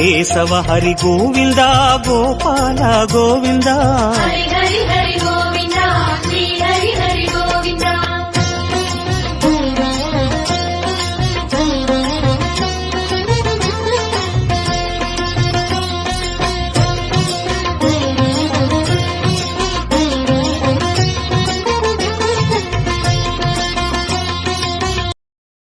Keshava Hari Govinda Gopala Govinda